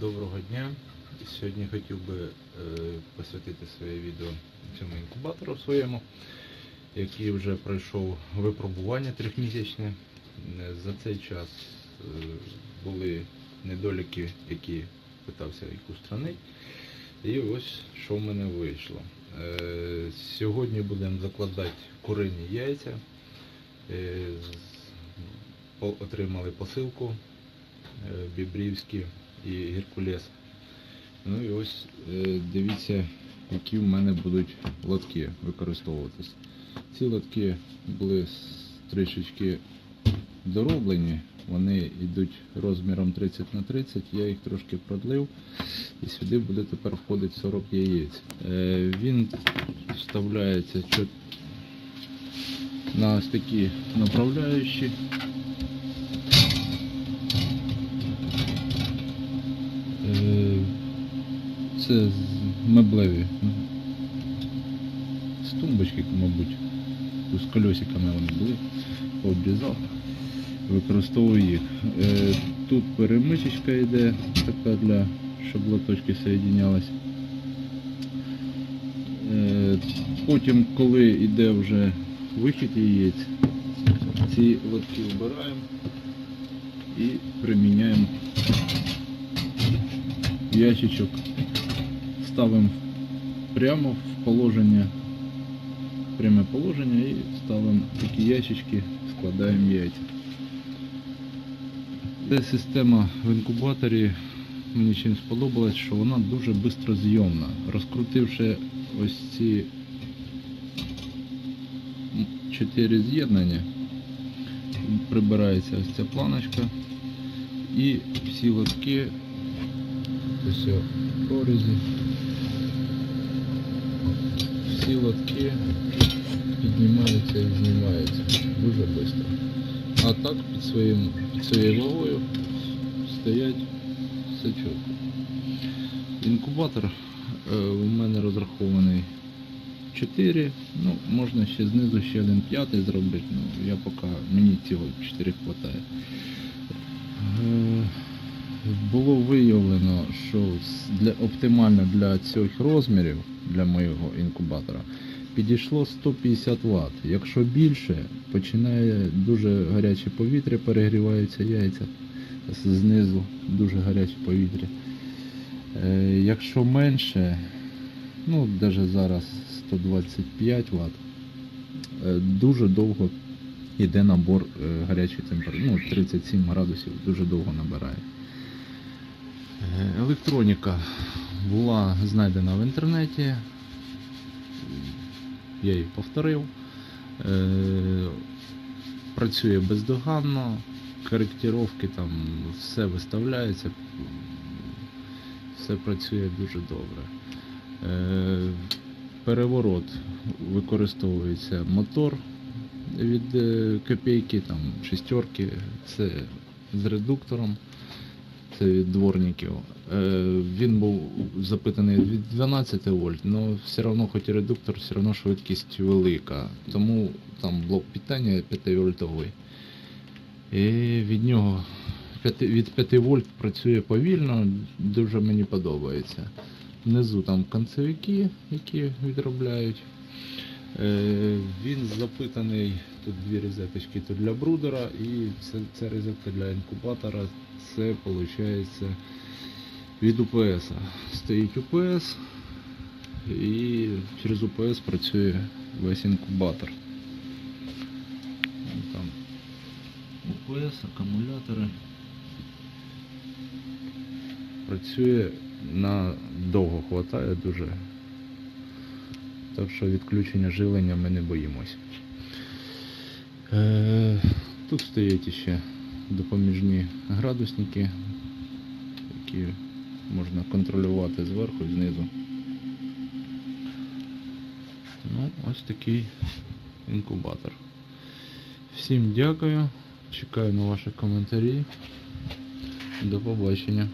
Доброго дня. Сьогодні хотів би е, посвятити своє відео цьому інкубатору своєму, який вже пройшов випробування трьохмісячне. Е, За цей час е, були недоліки, які питався їх устранити. І ось що в мене вийшло. Сьогодні будемо закладати курині яйця. Отримали посилку е, Бібрівські і Геркулес. Ну і ось е, дивіться, які в мене будуть лотки використовуватись. Ці лотки були трішечки дороблені, вони йдуть розміром 30 на 30, я їх трошки продлив і сюди буде тепер входити 40 яєць. Е, Він вставляється на ось такі направляючі. Це меблеві. З тумбочки, мабуть. З колесиками вони були. Пообрізав. Використовую їх. Е, Тут перемичечка йде, така для, щоб лоточки соєдінялись. Е, Потім, коли йде вже вихід яєць, ці лотки вбираємо і приміняємо ящичок ставимо прямо в положення, пряме положення і ставимо такі ящички, складаємо яйця. Ця система в інкубаторі мені чим сподобалась, що вона дуже швидко зйомна. Розкрутивши ось ці чотири з'єднання, прибирається ось ця планочка і всі лотки Ось о, прорізі. Всі лотки піднімаються і знімаються дуже швидко. А так під, своїм, під своєю вагою стоять все чітко. Інкубатор е, у мене розрахований 4, ну можна ще знизу ще один п'ятий зробити, ну я поки мені цього 4 вистачає. Було виявлено, що для, оптимально для цих розмірів для моєго інкубатора підійшло 150 Вт. Якщо більше, починає дуже гаряче повітря, перегріваються яйця знизу, дуже гаряче повітря. Е, якщо менше, ну навіть зараз 125 Вт, е, дуже довго йде набор е, гарячої температури. Ну, 37 градусів дуже довго набирає. Е, Електроніка була знайдена в інтернеті. Я її повторив. Е, Працює бездоганно, коректировки там все виставляється, все працює дуже добре. Е, Переворот використовується мотор від копійки, там шестерки, це з редуктором від дворників. Е, Він був запитаний від 12 вольт, але все одно, хоч і редуктор, все одно швидкість велика. Тому там блок питання 5 вольтовий. І від нього 5, від 5 вольт працює повільно, дуже мені подобається. Внизу там концевики, які відробляють. Е, Він запитаний, тут дві розеточки тут для брудера і це, це розетка для інкубатора. Це виходить від УПС. Стоїть УПС і через УПС працює весь інкубатор. Там УПС, акумулятори. Працює на довго хватає дуже. Так що відключення живлення ми не боїмось. Е, тут стоять ще допоміжні градусники, які можна контролювати зверху і знизу. Ну, ось такий інкубатор. Всім дякую. Чекаю на ваші коментарі. До побачення.